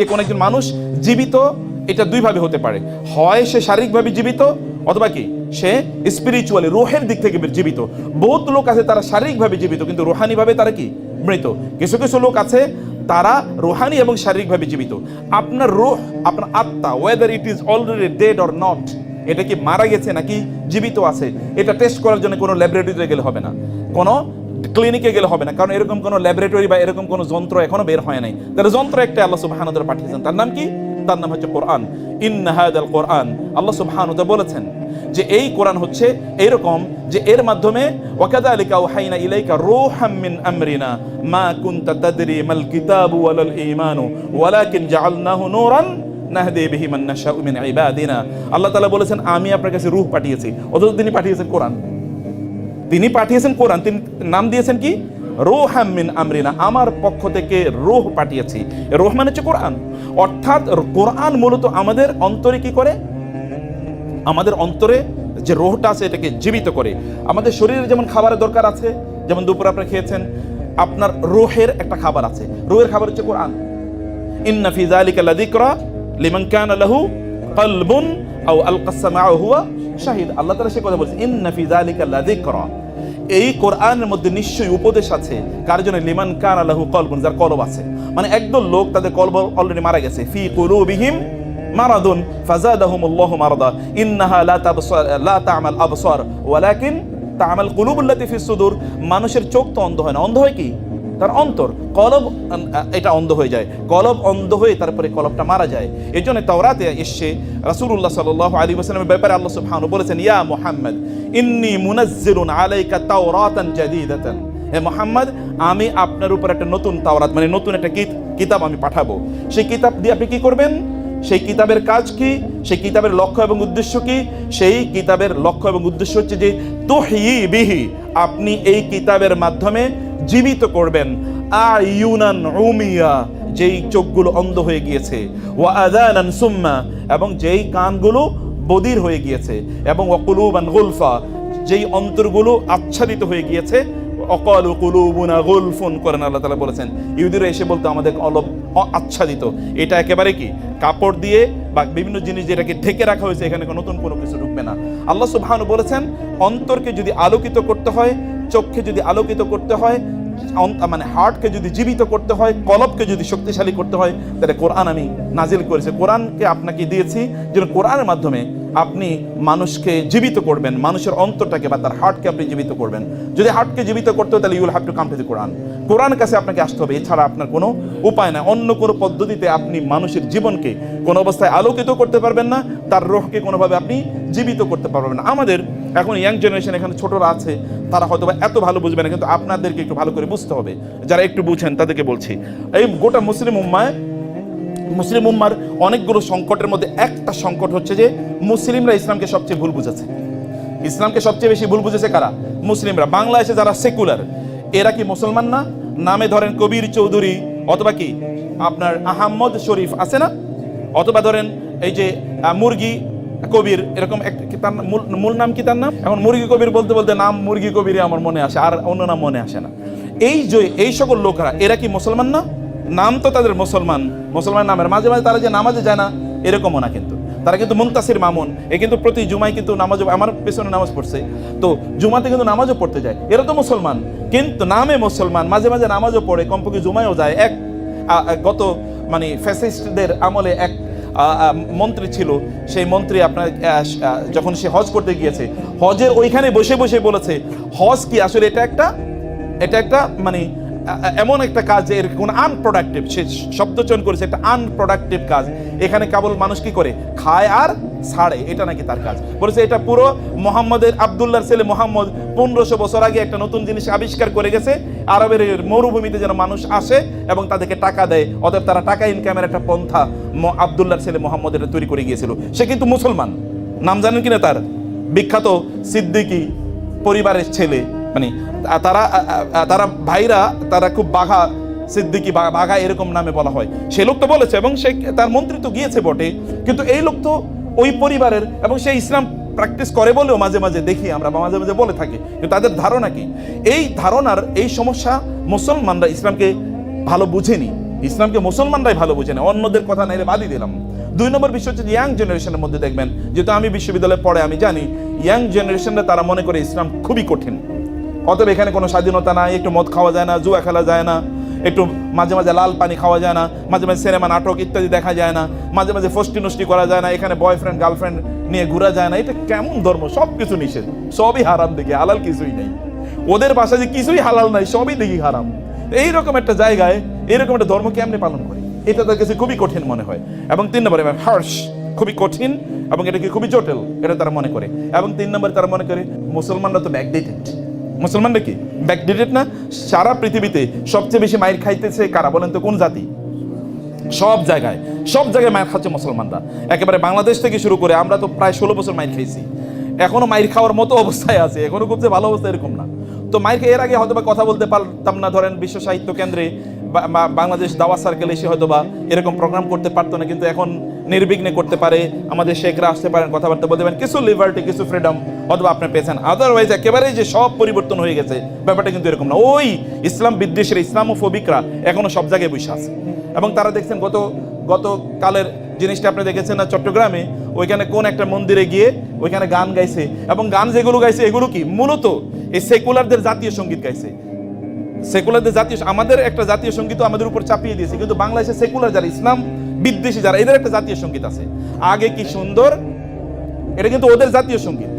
যে কোনো একজন মানুষ জীবিত, এটা দুইভাবে হতে পারে। হয় সে শারীরিকভাবে জীবিত, অথবা কি? সে স্পিরিচুয়ালি রোহের দিক থেকে জীবিত। বহুত লোক আছে তারা শারীরিকভাবে জীবিত, কিন্তু রোহানিভাবে তারা কি? মৃত। কিছু কিছু লোক আছে তারা রোহানি এবং শারীরিকভাবে জীবিত। আপনার রোহ, আপনার আত্মা whether it is already dead or not এটা কি মারা গেছে নাকি জীবিত আছে, এটা টেস্ট করার জন্য কোনো ল্যাবরেটরিতে গেলে হবে না। কোনো ক্লিনিকে গেলে হবে না। কারণ এরকম কোনো ল্যাবরেটরি বা এরকম কোনো যন্ত্র এখনও বের হয় নাই। তাহলে যন্ত্র একটা আল্লাহ সুবহানাহু ওয়া পাঠিয়েছেন। তার নাম কি? তার নাম হচ্ছে কোরআন। ইন্না হাদাল কোরআন। আল্লাহ সুবহানাহু ওয়া বলেছেন যে এই কোরআন হচ্ছে এরকম যে এর মাধ্যমে ওয়াকাদালিকা ওয়াহাইনা ইলাইকা রূহাম মিন আমরিনা মা কুনতা তাদরি মাল কিতাবু ওয়ালাল ঈমানু ওয়ালাকিন জাআলনাহু নূরান নাহদি বিহি মান নাশাউ মিন ইবাদিনা। আল্লাহ তাআলা বলেছেন, আমি আপনার কাছে রূহ পাঠিয়েছি। অথচ তিনি পাঠিয়েছেন কোরআন। তিনি পাঠিয়েছেন কোরআন। তিনি নাম দিয়েছেন কি? রোহাম মিন আমরিনা। আমার পক্ষ থেকে রোহ পাঠিয়েছি। রোহ মানে হচ্ছে কোরআন। অর্থাৎ কোরআন মূলত আমাদের অন্তরে কি করে? আমাদের অন্তরে যে রোহটা আছে, এটাকে জীবিত করে। আমাদের শরীরে যেমন খাবারের দরকার আছে, যেমন দুপুরে আপনি খেয়েছেন, আপনার রোহের একটা খাবার আছে। রোহের খাবার হচ্ছে কোরআন। ইন্না ফি যালিকা লাযিকরা লিমান কলবুন আও আলকা সামাউ হুয়া শাহিদ। আল্লাহ তাআলা সে কথা বলছে ইন্না ফি যালিকা লাযিকরা। এই কোরআনের মধ্যে নিশ্চয়ই উপদেশ আছে। কার জন্য? লিমান কান লাহু কলবন, যার কলব আছে। মানে একদল লোক তাদের কলব অলরেডি মারা গেছে। ফি কুলুবিহিম মারাদুন, ফাজাদাহুমুল্লাহু মারাদা। ইন্নাহা লা তাবসার লা তা'মাল আবসার, ওয়ালাকিন তা'মাল কুলুবুল্লাতি ফিস সুদুর। মানুষের চোখ তো অন্ধ হয় না। অন্ধ হয় কি? তার অন্তর কলব এটা অন্ধ হয়ে যায়। কলব অন্ধ হয়ে তারপরে কলবটা মারা যায়। এই জন্য তাওরাতে এসছে রাসূলুল্লাহ সাল্লাল্লাহু আলাইহি ওয়াসাল্লামের ব্যাপারে আল্লাহ সুবহানাহু বলেছেন, ইয়া মুহাম্মদ, ইন্নী মুনাজ্জিলুন আলাইকা তাওরাতান জাদীদাতান। হে মোহাম্মদ, আমি আপনার উপর একটা নতুন তাওরাত মানে নতুন একটা কিত- কিতাব আমি পাঠাবো। সেই কিতাব দিয়ে আপনি কি করবেন? সেই কিতাবের কাজ কি? সেই কিতাবের লক্ষ্য এবং উদ্দেশ্য কি? সেই কিতাবের লক্ষ্য এবং উদ্দেশ্য হচ্ছে যে তোহি বিহি। আপনি এই কিতাবের মাধ্যমে জীবিত করবেন। আইউনান উমিয়া, যেই চোখগুলো অন্ধ হয়ে গিয়েছে। ওয়া আদানান সুম্মা, এবং যেই কানগুলো বদির হয়ে গিয়েছে। এবং ওয়াকুলুবান গুলফা, যেই অন্তরগুলো আচ্ছাদিত হয়ে গিয়েছে। অকল কুলুবুনা গুলফুন করেন আল্লাহ তালা বলেছেন। ইহুদিরা এসে বলতো আমাদের অলব অ- আচ্ছাদিত এটা একেবারে কি? কাপড় দিয়ে বা বিভিন্ন জিনিস যেটাকে ঢেকে রাখা হয়েছে, এখানে নতুন কোনো কিছু ঢুকবে না। আল্লাহ সুবহানু বলেছেন, অন্তরকে যদি আলোকিত করতে হয় চোখকে যদি আলোকিত করতে হয় মানে হার্টকে যদি জীবিত করতে হয়, কলবকে যদি শক্তিশালী করতে হয়, তাহলে কোরআন আমি নাজিল করেছি। কোরআনকে আপনাকে দিয়েছি যেন কোরআনের মাধ্যমে আপনি মানুষকে জীবিত করবেন, মানুষের অন্তরটাকে বা তার হার্টকে আপনি জীবিত করবেন। যদি হার্টকে জীবিত করতে হয়, তাহলে you'll have to come to the Quran Quran কাছে আপনাকে আসতে হবে, এছাড়া আপনার কোনো উপায় নাই। অন্য কোনো পদ্ধতিতে আপনি মানুষের জীবনকে কোনো অবস্থায় আলোকিত করতে পারবেন না, তার রোহকে কোনোভাবে আপনি জীবিত করতে পারবেন না। আমাদের এখন ইয়াং জেনারেশন এখানে ছোটরা আছে, তারা হয়তো বা এত ভালো বুঝবে না, কিন্তু আপনাদেরকে একটু ভালো করে বুঝতে হবে। যারা একটু বুঝেন, তাদেরকে বলছি। এই গোটা মুসলিম উম্মায় মুসলিম উম্মার অনেকগুলো সংকটের মধ্যে একটা সংকট হচ্ছে যে মুসলিমরা ইসলামকে সবচেয়ে ভুল বুঝেছে। ইসলামকে সবচেয়ে বেশি ভুল বুঝেছে কারা? মুসলিমরা। বাংলাদেশে যারা সেকুলার, এরা কি মুসলমান না? নামে ধরেন কবির চৌধুরী অথবা কি আপনার আহম্মদ শরীফ আছে না? অথবা ধরেন এই যে মুরগি কবির, এরকম তার মূল- নাম কি তার নাম? এখন মুরগি কবির বলতে বলতে নাম মুরগি কবিরই আমার মনে আসে, আর অন্য নাম মনে আসে না। এই যে, এই সকল লোকরা, এরা কি মুসলমান না? নাম তো তাদের মুসলমান। মুসলমান নামের মাঝে মাঝে তারা যে নামাজে যায় না, এরকমও না কিন্তু। তারা কিন্তু মুন্তাসির মামুন। এ কিন্তু প্রতি জুমায় কিন্তু নামাজ, আমার পেছনে নামাজ পড়ছে। তো জুমাতে কিন্তু নামাজও পড়তে যায়। এরা তো মুসলমান। কিন্তু নামে মুসলমান, মাঝে মাঝে নামাজও পড়ে, কমপক্ষে জুমায়ও যায়। এক গত মানে ফ্যাসিস্টদের আমলে এক মন্ত্রী ছিল। সেই মন্ত্রী আপনার যখন সে হজ করতে গিয়েছে, হজের ওইখানে বসে বসে বলেছে, হজ কি আসলে এটা একটা এটা একটা মানে এমন একটা কাজ যে এর কোনো আনপ্রোডাক্টিভ সে শব্দ চয়ন করেছে একটা আনপ্রোডাক্টিভ কাজ। এখানে কেবল মানুষ কি করে? খায় আর ছাড়ে, এটা নাকি তার কাজ। বলেছে এটা পুরো মোহাম্মদের, আবদুল্লাহর ছেলে মোহাম্মদ পনেরোশো বছর আগে একটা নতুন জিনিস আবিষ্কার করে গেছে। আরবের মরুভূমিতে যেন মানুষ আসে এবং তাদেরকে টাকা দেয়, অতএব তারা টাকা ইনকামের একটা পন্থা আবদুল্লাহর ছেলে মোহাম্মদ এটা তৈরি করে গিয়েছিল। সে কিন্তু মুসলমান। নাম জানেন কিনা তার? বিখ্যাত সিদ্দিকী পরিবারের ছেলে। মানে তারা তারা ভাইরা, তারা খুব বাঘা সিদ্দিকি বাঘা এরকম নামে বলা হয়। সে লোক তো বলেছে এবং সে তার মন্ত্রী তো গিয়েছে বটে, কিন্তু এই লোক তো ওই পরিবারের এবং সে ইসলাম প্র্যাকটিস করে বলেও মাঝে মাঝে দেখি আমরা, বা মাঝে মাঝে বলে থাকি। কিন্তু তাদের ধারণা কি? এই ধারণার এই সমস্যা মুসলমানরা ইসলামকে ভালো বুঝেনি। ইসলামকে মুসলমানরাই ভালো বুঝে না অন্যদের কথা নাইলে বাদই দিলাম। দুই নম্বর বিষয় হচ্ছে ইয়াং জেনারেশনের মধ্যে দেখবেন, যেহেতু আমি বিশ্ববিদ্যালয়ে পড়ে, আমি জানি, ইয়াং জেনারেশনরা তারা মনে করে ইসলাম খুবই কঠিন। অতএব এখানে কোনো স্বাধীনতা নাই, একটু মদ খাওয়া যায় না, জুয়া খেলা যায় না, একটু মাঝে মাঝে লাল পানি খাওয়া যায় না, মাঝে মাঝে সিনেমা, নাটক ইত্যাদি দেখা যায় না, মাঝে মাঝে ফষ্টি নষ্টি করা যায় না, এখানে বয়ফ্রেন্ড গার্লফ্রেন্ড নিয়ে ঘোরা যায় না, এটা কেমন ধর্ম? সব কিছু নিষেধ, সবই হারাম দেখি, হালাল কিছুই নেই। ওদের বাসায় যে কিছুই হালাল নাই, সবই দেখি হারাম। এইরকম একটা জায়গায়, এইরকম একটা ধর্ম কেমনে পালন করে? এটা তার কাছে খুবই কঠিন মনে হয়। এবং তিন নম্বরে হার্স খুবই কঠিন এবং এটাকে খুবই জটিল, এটা তারা মনে করে। এবং তিন নম্বরে তারা মনে করে, মুসলমানরা তো ব্যাকডেটেড মুসলমানরা কি? ব্যাকডেটেড না? সারা পৃথিবীতে সবচেয়ে বেশি মাইর খাইতেছে কারা বলেন তো, কোন জাতি? সব জায়গায় সব জায়গায় মায়ের খাচ্ছে মুসলমানরা। একেবারে বাংলাদেশ থেকে শুরু করে আমরা তো প্রায় ষোলো বছর মাইর খাইছি। এখনও মাইর খাওয়ার মতো অবস্থায় আছে, এখনও খুব যে ভালো অবস্থা এরকম না। তো খেয়ে এর আগে হয়তো বা কথা বলতে পারতাম না, ধরেন বিশ্ব সাহিত্য কেন্দ্রে বাংলাদেশ দাওয়া সার্কেল এসে হয়তো বা এরকম প্রোগ্রাম করতে পারতো না, কিন্তু এখন নির্বিঘ্নে করতে পারে, আমাদের শেখরা আসতে পারেন, কথাবার্তা বলতে পারেন, কিছু লিবার্টি কিছু ফ্রিডম অথবা আপনি পেয়েছেন। আদারওয়াইজ একেবারে যে সব পরিবর্তন হয়ে গেছে, ব্যাপারটা কিন্তু এরকম না। ওই ইসলাম বিদ্বেষের, ইসলামোফোবিকরা এখনও সব জায়গায় বসে আছে। এবং তারা দেখছেন গত গত কালের জিনিসটা আপনি দেখেছেন না, চট্টগ্রামে ওইখানে কোন একটা মন্দিরে গিয়ে ওইখানে গান গাইছে। এবং গান যেগুলো গাইছে, এগুলো কি? মূলত এই সেকুলারদের জাতীয় সংগীত গাইছে। সেকুলারদের জাতীয় আমাদের একটা জাতীয় সংগীত আমাদের উপর চাপিয়ে দিয়েছে, কিন্তু বাংলাদেশে সেকুলার যারা, ইসলাম বিদ্বেষী যারা, এদের একটা জাতীয় সংগীত আছে। আগে কি সুন্দর? এটা কিন্তু ওদের জাতীয় সংগীত।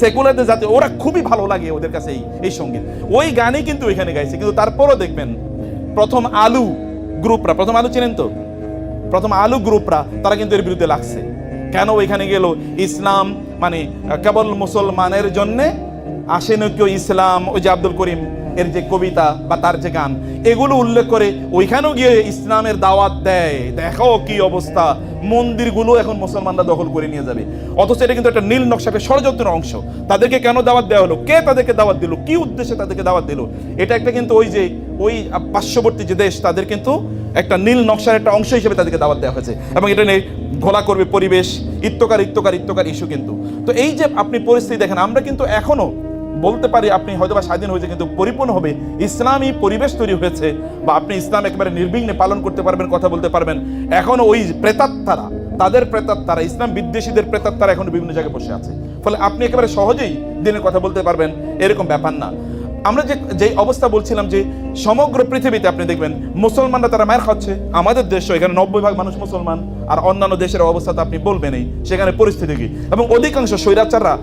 সেকুলারদের জাতীয় ওরা খুবই ভালো লাগে ওদের কাছে এই এই সংগীত। ওই গানই কিন্তু ওইখানে গাইছে, কিন্তু তারপরও দেখবেন, প্রথম আলু গ্রুপরা প্রথম আলু চেনেন তো? প্রথম আলু গ্রুপরা, তারা কিন্তু এর বিরুদ্ধে লাগছে। কেন ওইখানে গেল? ইসলাম মানে কেবল মুসলমানের জন্যে আসেন কেউ ইসলাম? ওই যে আব্দুল করিম। এর যে কবিতা বা তার যে গান, এগুলো উল্লেখ করে ওইখানেও গিয়ে ইসলামের দাওয়াত দেয়। দেখো কি অবস্থা। মন্দিরগুলো এখন মুসলমানরা দখল করে নিয়ে যাবে। অথচ এটা কিন্তু একটা নীল নকশাকে ষড়যন্ত্রের অংশ। তাদেরকে কেন দাওয়াত দেওয়া হলো? কে তাদেরকে দাওয়াত দিল? কি উদ্দেশ্যে তাদেরকে দাওয়াত দিল? এটা একটা কিন্তু ওই যে, ওই পার্শ্ববর্তী যে দেশ, তাদের কিন্তু একটা নীল নকশার একটা অংশ হিসেবে তাদেরকে দাওয়াত দেওয়া হয়েছে। এবং এটা নিয়ে ঘোলা করবে পরিবেশ, ইত্যকার ইত্যকার ইত্যকার ইস্যু কিন্তু। তো এই যে আপনি পরিস্থিতি দেখেন, আমরা কিন্তু এখনও বলতে পারি আপনি হয়তো বা স্বাধীন হয়েছে, কিন্তু পরিপূর্ণ হবে। ইসলামী পরিবেশ তৈরি হয়েছে বা আপনি ইসলাম একেবারে নির্বিঘ্নে পালন করতে পারবেন, কথা বলতে পারবেন। এখন ওই প্রেতাত্মারা, তাদের প্রেতাত্মারা, ইসলাম বিদ্বেষীদের প্রেতাত্মারা এখনও বিভিন্ন জায়গায় বসে আছে। ফলে আপনি একেবারে সহজেই দিনের কথা বলতে পারবেন, এরকম ব্যাপার না। আমরা যে যে অবস্থা বলছিলাম যে, সমগ্র পৃথিবীতে আপনি দেখবেন, মুসলমানরা তারা মায়ের খাচ্ছে। আমাদের দেশ, এখানে নব্বই ভাগ মানুষ মুসলমান, আর অন্যান্য দেশের অবস্থা তো আপনি বলবেনই, সেখানে পরিস্থিতি কি? এবং অধিকাংশ স্বৈরাচাররা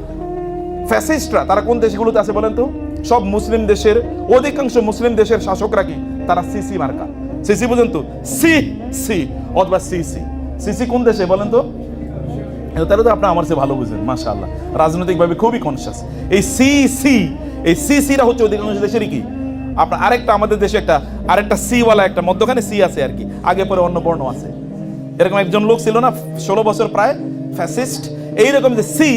ফ্যাসিস্টরা, তারা কোন দেশগুলোতে আছে বলেন তো? সব মুসলিম দেশের, অধিকাংশ মুসলিম দেশের শাসকরা কি? তারা সিসি মার্কা। সিসি বুঝেন তো? সি সি, অথবা সিসি সিসি কোন দেশে বলেন তো? তাহলে তো আপনি আমার চেয়ে ভালো বুঝেন, মাশাআল্লাহ। রাজনৈতিকভাবে খুবই কনসিয়াস এই সি সি, এই সি সিরা হচ্ছে অধিকাংশ দেশেরই কি? আপনার আরেকটা আমাদের দেশে একটা, আরেকটা সি ওয়ালা একটা, মধ্যখানে সি আছে আর কি। আগে পরে অন্য বর্ণ আছে। এরকম একজন লোক ছিল না, ষোলো বছর প্রায় ফ্যাসিস্ট। এইরকম যে সি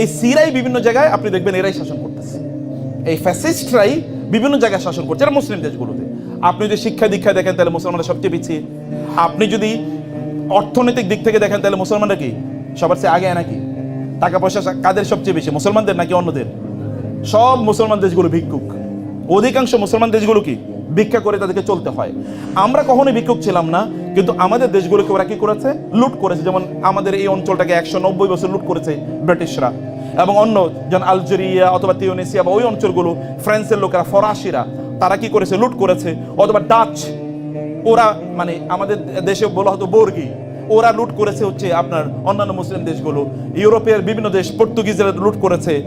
এই সিরাই বিভিন্ন জায়গায় আপনি দেখবেন এরাই শাসন করতেছে। এই ফ্যাসিস্টরাই বিভিন্ন জায়গায় শাসন করছে এরা মুসলিম দেশগুলোতে। আপনি যদি শিক্ষা দীক্ষা দেখেন, তাহলে মুসলমানরা সবচেয়ে পিছিয়ে। আপনি যদি অর্থনৈতিক দিক থেকে দেখেন, তাহলে মুসলমানরা কি? সবার চেয়ে আগে নাকি? টাকা পয়সা কাদের সবচেয়ে বেশি, মুসলমানদের নাকি অন্যদের? সব মুসলমান দেশগুলো ভিক্ষুক। অধিকাংশ মুসলমান দেশগুলো কি? ভিক্ষা করে তাদেরকে চলতে হয়। আমরা কখনোই ভিক্ষুক ছিলাম না। কিন্তু আমাদের দেশগুলোকে ওরা কি করেছে? লুট করেছে। যেমন আমাদের এই অঞ্চলটাকে একশো নব্বই বছর লুট করেছে ব্রিটিশরা। এবং অন্য যেমন আলজেরিয়া অথবা তিউনেসিয়া বা ওই অঞ্চলগুলো, ফ্রান্সের লোকেরা, ফরাসিরা, তারা কি করেছে? লুট করেছে। অথবা ডাচ। ওরা মানে আমাদের দেশে বলা হতো বর্গি। ওরা লুট করেছে হচ্ছে আপনার অন্যান্য মুসলিম দেশগুলো। ইউরোপের বিভিন্ন দেশ, পর্তুগিজরা লুট করেছে।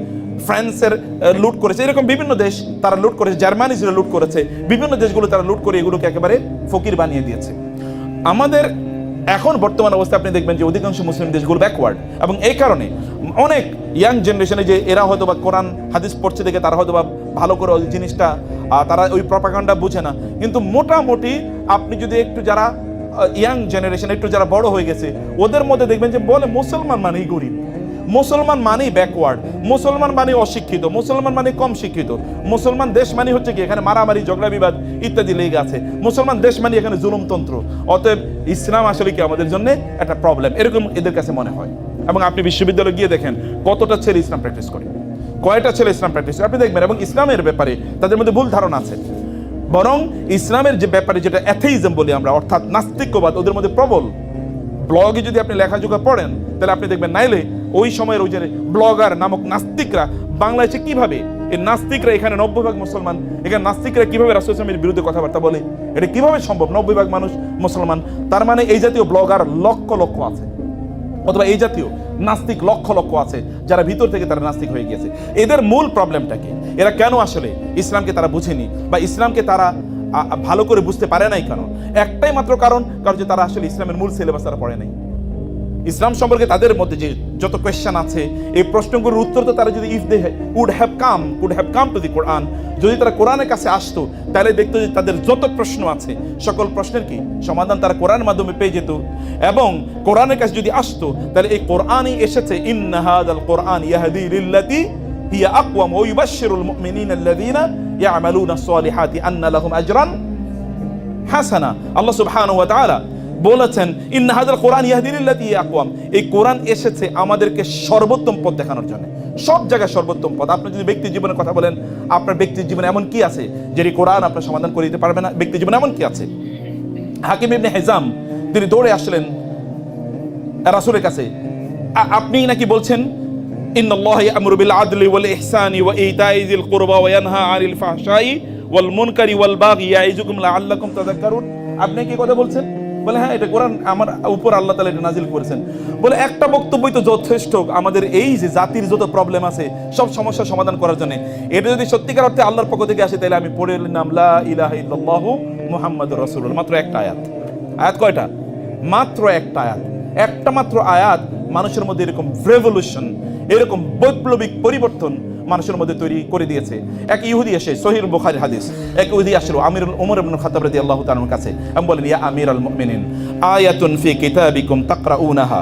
ফ্রান্সের লুট করেছে। এরকম বিভিন্ন দেশ তারা লুট করেছে। জার্মানিজরা লুট করেছে। বিভিন্ন দেশগুলো তারা লুট করে এগুলোকে একেবারে ফকির বানিয়ে দিয়েছে। আমাদের এখন বর্তমান অবস্থা আপনি দেখবেন যে অধিকাংশ মুসলিম দেশগুলো ব্যাকওয়ার্ড এবং এই কারণে অনেক ইয়াং জেনারেশনে যে এরা হয়তো বা কোরআন, হাদিস পড়ছে দেখে তারা হয়তো বা ভালো করে ওই জিনিসটা তারা ওই প্রপাকাণ্ডা বুঝে না। কিন্তু মোটামুটি আপনি যদি একটু যারা ইয়াং জেনারেশন একটু যারা বড় হয়ে গেছে, ওদের মধ্যে দেখবেন যে বলে মুসলমান মানেই গরিব। মুসলমান মানেই ব্যাকওয়ার্ড মুসলমান মানে অশিক্ষিত, মুসলমান মানে কম শিক্ষিত, মুসলমান দেশ মানে হচ্ছে কি এখানে মারামারি, ঝগড়া, বিবাদ ইত্যাদি লেগে আছে, মুসলমান দেশ মানে এখানে জুলুমতন্ত্র, অতএব ইসলাম আসলে কি আমাদের জন্য একটা প্রবলেম এরকম এদের কাছে মনে হয়। এবং আপনি বিশ্ববিদ্যালয়ে গিয়ে দেখেন কতটা ছেলে ইসলাম প্র্যাকটিস করে, কয়টা ছেলে ইসলাম প্র্যাকটিস আপনি দেখবেন, এবং ইসলামের ব্যাপারে তাদের মধ্যে ভুল ধারণা আছে। বরং ইসলামের যে ব্যাপারে যেটা অ্যাথেইজম বলি আমরা, অর্থাৎ নাস্তিক্যবাদ ওদের মধ্যে প্রবল ব্লগে যদি আপনি লেখাজোখা পড়েন, তাহলে আপনি দেখবেন নাইলে ওই সময়ের ওই যে ব্লগার নামক নাস্তিকরা বাংলাদেশে কীভাবে এই নাস্তিকরা এখানে নব্বই ভাগ মুসলমান, এখানে নাস্তিকরা কীভাবে রাসুল ইসলামের বিরুদ্ধে কথাবার্তা বলে? এটা কীভাবে সম্ভব? নব্বই ভাগ মানুষ মুসলমান। তার মানে এই জাতীয় ব্লগার লক্ষ লক্ষ আছে। অথবা এই জাতীয় নাস্তিক লক্ষ লক্ষ আছে, যারা ভিতর থেকে তারা নাস্তিক হয়ে গিয়েছে। এদের মূল প্রবলেমটা কি? এরা কেন আসলে ইসলামকে তারা বুঝেনি? বা ইসলামকে তারা ভালো করে বুঝতে পারে নাই কেন? একটাই মাত্র কারণ কারণ যে তারা আসলে ইসলামের মূল সিলেবাস তারা পড়ে নাই। ইসলাম সম্পর্কে তাদের মধ্যে যে যত কোয়েশ্চেন আছে, এই প্রশ্নগুলোর উত্তর তো তারা যদি if they would have come could have come to the Quran যদি তারা কোরআনের কাছে আসতো, তাহলে দেখতো যে তাদের যত প্রশ্ন আছে, সকল প্রশ্নের কি? সমাধান তারা কোরআনের মাধ্যমে পেয়ে যেত। এবং কোরআনের কাছে যদি আসতো, তাহলে এই কোরআনই এসেছে ইন্নাহাদাল কোরআন ইয়াহদি লিল্লাতি হিয়া আকওয়াম ওয়া ইউবাশশিরুল মুমিনিনা আল্লাযীনা ইয়ামালুনা আস-সালিহাতি আন্না লাহুম আজরান হাসানা আল্লাহ সুবহানাহু ওয়া তাআলা বলেছেন ইন্না হাদাল কোরআন ইয়াহদিলিল্লাতি আকওয়াম এই কোরআন এসেছে আমাদেরকে সর্বোত্তম পথ দেখানোর জন্য। সব জায়গায় সর্বোত্তম পথ। আপনি যদি ব্যক্তি জীবনের কথা বলেন, আপনার ব্যক্তির জীবনে এমন কি আছে যেটি কোরআন আপনার সমাধান করে দিতে পারবে না? ব্যক্তি জীবনে এমন কি আছে? হাকিম ইবনে হেজাম, তিনি দৌড়ে আসলেন রাসূলের কাছে। আপনি নাকি বলছেন إن الله يأمر بالعدل والإحسان وإيتاء ذي القربى وينهى عن الفحشاء والمنكر والبغي يعظكم لعلكم تذكرون আপনি কি কথা বলছেন বলে হ্যাঁ এটা কোরআন আমার উপর আল্লাহ তাআলা এটা নাজিল করেছেন বলে একটা বক্তব্যই তো যথেষ্ট আমাদের এই যে জাতির যত প্রবলেম আছে সব সমস্যার সমাধান করার জন্য এটা যদি সত্যিকার অর্থে আল্লাহর পক্ষ থেকে আসে তাহলে আমি পড়ে নিলাম লা ইলাহা ইল্লাল্লাহু মুহাম্মাদুর রাসূলুল্লাহ মাত্র একটা আয়াত আয়াত কয়টা মাত্র একটা আয়াত একটা মাত্র আয়াত মানুষের মধ্যে এরকম রেভলিউশন এরকম বৈপ্লবিক পরিবর্তন মানুষের মধ্যে তৈরি করে দিয়েছে। এক ইহুদি এসে সহির বুখারী হাদিস, এক ইহুদি আসলো আমিরুল ওমর ইবনে খাত্তাব রাদিয়াল্লাহু তাআলার কাছে, আমি বলেন ইয়া আমিরাল মুমিনিন, আয়াতুন ফি কিতাবিকুম তাকরাউনাহা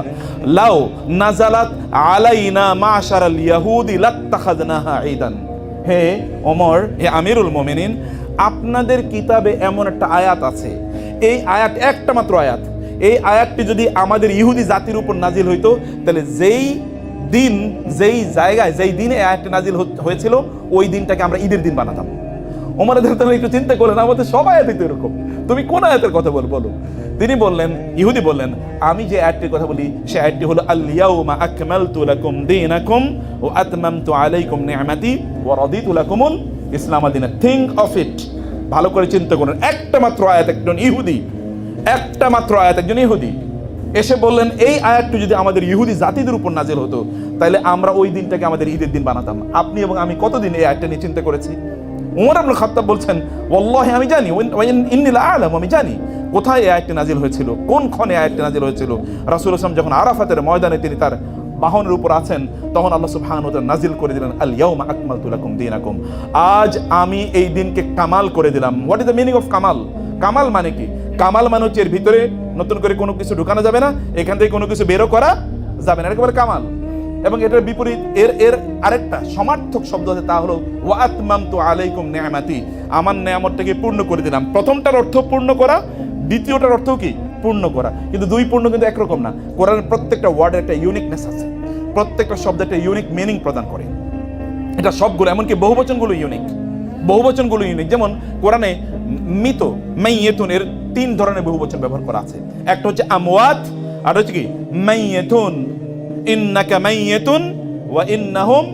লাও নাজালাত আলাইনা মাশারাল ইয়াহুদি লাত্তাখাযনাহা ঈদান। হে ওমর, হে আমিরুল মুমিনিন, আপনাদের কিতাবে এমন একটা আয়াত আছে। এই আয়াত একটা মাত্র আয়াত। এই আয়াতটি যদি আমাদের ইহুদি জাতির উপর নাজিল হইতো, তাহলে যেই দিন যেই জায়গায়, যেই দিনে আয়াতটি নাজিল হয়েছিল, ওই দিনটাকে আমরা ঈদের দিন বানাতাম। ওমর তাহলে একটু চিন্তা করলেন, আমাদের সব আয়াতই তো এরকম। তুমি কোন আয়াতের কথা বল, বলো? তিনি বললেন, ইহুদি বললেন, আমি যে আয়াতটির কথা বলি, সে আয়াতটি হলো, আল-ইয়াউমা আকমালতু লাকুম দীনাকুম ওয়া আতমামতু আলাইকুম নি'মাতি ওয়া রাদিতু লাকুমুল ইসলাম দিনা। থিঙ্ক অফ ইট ভালো করে চিন্তা করুন। একটা মাত্র আয়াত একজন ইহুদি, একটা মাত্র আয়াত একজন ইহুদি। এসে বললেন, এই আয়াতটি যদি আমাদের ইহুদি জাতিদের উপর নাজিল হতো, তাহলে আমরা ওই দিনটাকে আমাদের ঈদের দিন বানাতাম। আপনি এবং আমি কতদিন এই আয়াতটা নিয়ে চিন্তা করেছি? উমর আব্দুল খাত্তাব বলছেন, ওয়াল্লাহি, আমি জানি। ইন্নিল আলম, আমি জানি। কোথায় এই আয়াতটি নাজিল হয়েছিল? কোন ক্ষণে আয়াতটি নাজিল হয়েছিল? রাসূল আসলাম যখন আরাফাতের ময়দানে তিনি তার বাহনের উপর আছেন, তখন আল্লাহ তাআলা নাজিল করে দিলেন আল ইয়াউমা আকমালতু লাকুম দীনাকুম। আজ আমি এই দিনকে কামাল করে দিলাম। What is the meaning of Kamal? Kamal মানে কি? কামাল মানে হচ্ছে এর ভিতরে নতুন করে কোনো কিছু ঢুকানো যাবে না, এখান থেকে কোনো কিছু বেরো করা যাবে না। একেবারে কামাল। এবং এটার বিপরীত, এর এর আরেকটা সমার্থক শব্দ আছে, তা হলো ওয়াতমামতু আলাইকুম নিয়ামাতি। আমার নিয়ামতটাকে পূর্ণ করে দিলাম। প্রথমটার অর্থ পূর্ণ করা, দ্বিতীয়টার অর্থ কি? পূর্ণ করা। কিন্তু দুই পূর্ণ কিন্তু একরকম না। কোরআনের প্রত্যেকটা ওয়ার্ডের একটা ইউনিকনেস আছে। প্রত্যেকটা শব্দ একটা ইউনিক মিনিং প্রদান করে। এটা সবগুলো, এমনকি বহুবচনগুলো ইউনিক বহুবচনগুলো ইউনিক যেমন, কোরআনে মৃত মাইয়েতুন এর তিন ধরনের বহুবচন ব্যবহার করা আছে। একটা হচ্ছে আমওয়াত, আর হচ্ছে কি? মাইয়েতুন। ইন্নাকা মাইয়েতুন ওয়া ইন্নাহুম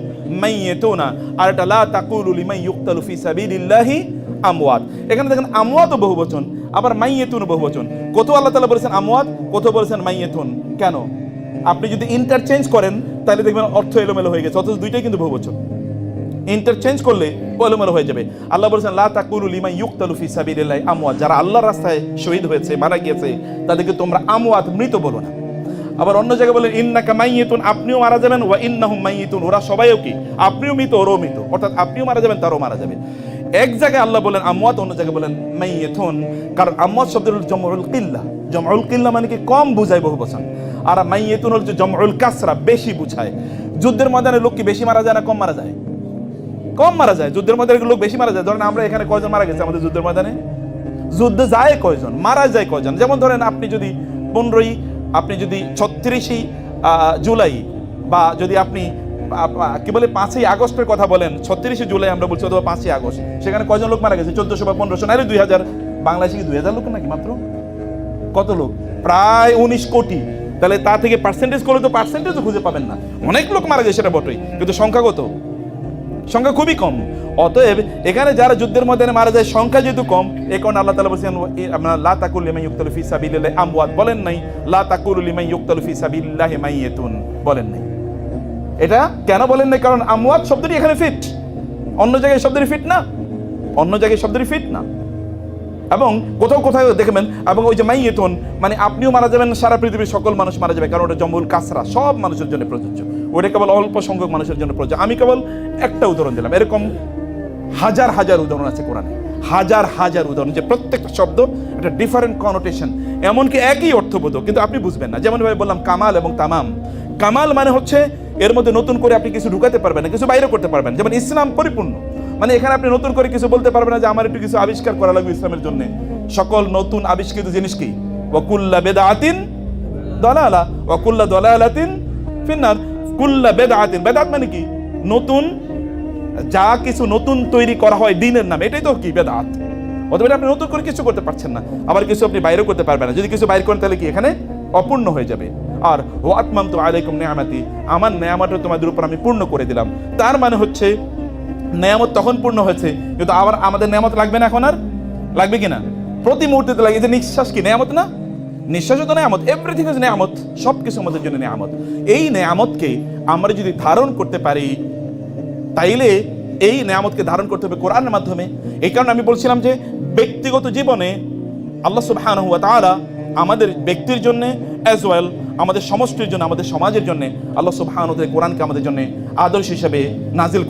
মাইয়েতুনা। আর এটা লা তাকুলু লিমান ইউক্তালু ফি সাবিলিল্লাহি আমওয়াত। এখানে দেখেন আমওয়াতও বহুবচন আবার মাইয়েতুন বহুবচন কোথাও আল্লাহ তাআলা বলেছেন আমওয়াত, কত বলেছেন মাইয়েতুন? কেন? আপনি যদি ইন্টারচেঞ্জ করেন, তাহলে দেখবেন অর্থ এলোমেলো হয়ে গেছে, অথচ দুইটাই কিন্তু বহুবচন ইন্টারচেঞ্জ করলে এলোমেলো হয়ে যাবে। আল্লাহ বলেছেন, লা তাকুলু লিমান ইউক্তালু ফি সাবিলিল্লাহ আমওয়াত। যারা আল্লাহর রাস্তায় শহীদ হয়েছে, মারা গিয়েছে, তাদেরকে তোমরা আমওয়াত মৃত বলো না। আবার অন্য জায়গায় বলেন, ইন্নাকা মাইয়িতুন, আপনিও মারা যাবেন, ওয়া ইন্নাহুম মাইয়িতুন। ওরা সবাইও কি? আপনিও মৃত, ওরও মৃত। অর্থাৎ আপনিও মারা যাবেন, তারও মারা যাবে। এক জায়গায় আল্লাহ বলেন আমওয়াত, অন্য জায়গায় বলেন মাইয়িতুন। কারণ আমওয়াত শব্দের হল জমউল কিল্লা। জমউল কিল্লা মানে কি? কম বুঝায় বহু বচন। আর মাইয়িতুন হচ্ছে জমউল কাসরা, বেশি বুঝায়। যুদ্ধের ময়দানে লোক কি বেশি মারা যায় না কম মারা যায়? কম মারা যায়, যুদ্ধের ময়দানে লোক বেশি মারা যায়। ধরেন আমরা এখানে কয়জন মারা গেছে আমাদের যুদ্ধের ময়দানে? যুদ্ধে যায় কয়জন? মারা যায় কয়জন? যেমন ধরেন আপনি যদি পনেরোই, আপনি যদি ছত্রিশই জুলাই বা যদি আপনি কি বলে পাঁচই আগস্টের কথা বলেন, ছত্রিশে জুলাই আমরা বলছি অথবা পাঁচই আগস্ট, সেখানে কয়জন লোক মারা গেছে? চোদ্দশো বা পনেরোশো, নাহলে দুই হাজার, বাংলাদেশে কি দুই হাজার লোক নাকি মাত্র? কত লোক? প্রায় উনিশ কোটি। তাহলে তা থেকে পার্সেন্টেজ করলে তো পার্সেন্টেজও খুঁজে পাবেন না। অনেক লোক মারা গেছে সেটা বটেই। কিন্তু সংখ্যাগত সংখ্যা খুবই কম। অতএব এখানে যারা যুদ্ধের মধ্যে মারা যায়, সংখ্যা যেহেতু কম, এ কারণে আল্লাহ তালা বলছেন আপনার লা তাকুল লিমান ইউক্তালু ফি সাবিলিল্লাহি আমওয়াত বলেন নাই। লা তাকুল লিমান ইউক্তালু ফি সাবিলিল্লাহি মাইয়াতুন বলেন নাই। এটা কেন বলেন নাই? কারণ আমওয়াত শব্দটি এখানে ফিট। অন্য জায়গায় শব্দটি ফিট না। অন্য জায়গায় শব্দটি ফিট না। এবং কোথাও কোথাও দেখবেন, এবং ওই যে মাইয়েতন মানে আপনিও মারা যাবেন, সারা পৃথিবীর সকল মানুষ মারা যাবে, কারণ ওটা জম্বুল কাসরা, সব মানুষের জন্য প্রযোজ্য। ওটা কেবল অল্প সংখ্যক মানুষের জন্য প্রযোজ্য। আমি কেবল একটা উদাহরণ দিলাম। এরকম হাজার হাজার উদাহরণ আছে কোরআনে। হাজার হাজার উদাহরণ যে প্রত্যেকটা শব্দ একটা ডিফারেন্ট কনোটেশন এমনকি একই অর্থবোধ, কিন্তু আপনি বুঝবেন না। যেমন ভাবে বললাম কামাল এবং তামাম। কামাল মানে হচ্ছে এর মধ্যে নতুন করে আপনি কিছু ঢুকাতে পারবেন না, কিছু বাইরে করতে পারবেন যেমন ইসলাম পরিপূর্ণ। মানে এখানে আপনি নতুন করে কিছু বলতে পারবেন না যে আমার একটু কিছু আবিষ্কার করা লাগবে ইসলামের জন্য। সকল নতুন আবিষ্কৃত জিনিস কি? ওয়াকুল্লা বেদাতিন দলালা। ওয়াকুল্লা দলালাতিন ফিন্নার। কুল্লা বেদাতিন বেদাত মানে কি? নতুন, যা কিছু নতুন তৈরি করা হয় দিনের নামে। এটাই তো কি? বেদাত অথবা আপনি নতুন করে কিছু করতে পারছেন না। আবার কিছু আপনি বাইরে করতে পারবেন না। যদি কিছু বাইরে করেন তাহলে কি এখানে অপূর্ণ হয়ে যাবে। আর ও আত্মাম তো আলাইকুম নেয়ামাতি। আমার নেয়ামাটা তোমাদের উপর আমি পূর্ণ করে দিলাম। তার মানে হচ্ছে, নেয়ামত তখন পূর্ণ হয়েছে, কিন্তু আবার আমাদের নেয়ামত লাগবে না এখন আর? লাগবে কিনা প্রতি মুহূর্তে লাগে যে নিঃশ্বাস কি? নেয়ামত না? নিঃশ্বাসও তো নেয়ামত এভরিথিং ইজ নেয়ামত সব কিছু আমাদের জন্য নেয়ামত। এই নেয়ামতকে আমরা যদি ধারণ করতে পারি, তাইলে এই নেয়ামতকে ধারণ করতে হবে কোরআনের মাধ্যমে। এই কারণে আমি বলছিলাম যে, ব্যক্তিগত জীবনে আল্লাহ সুবহানাহু ওয়া তাআলা আমাদের ব্যক্তির জন্য অ্যাজ ওয়েল আমাদের সমষ্টির জন্য, আমাদের সমাজের জন্য, আল্লাহ সুবহানাহু ওয়া কোরআনকে আমাদের জন্য আদর্শ হিসেবে নাজিল